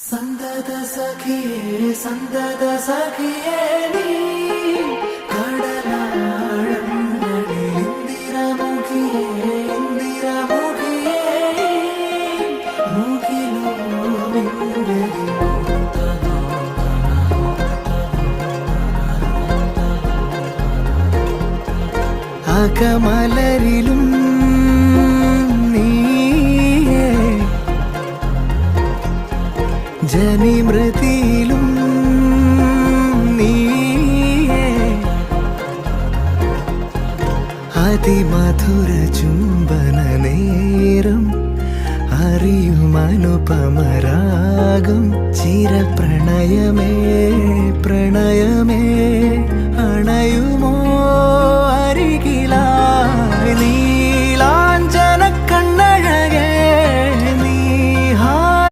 സന്തത സഖിയേ സന്തത സഖിയേ നീ ജനിമൃതിയിലും നീയേ. അതിമധുര ചുംബന നേരം അറിയുമനുപമരാഗം ചിരപ്രണയമേ പ്രണയമേ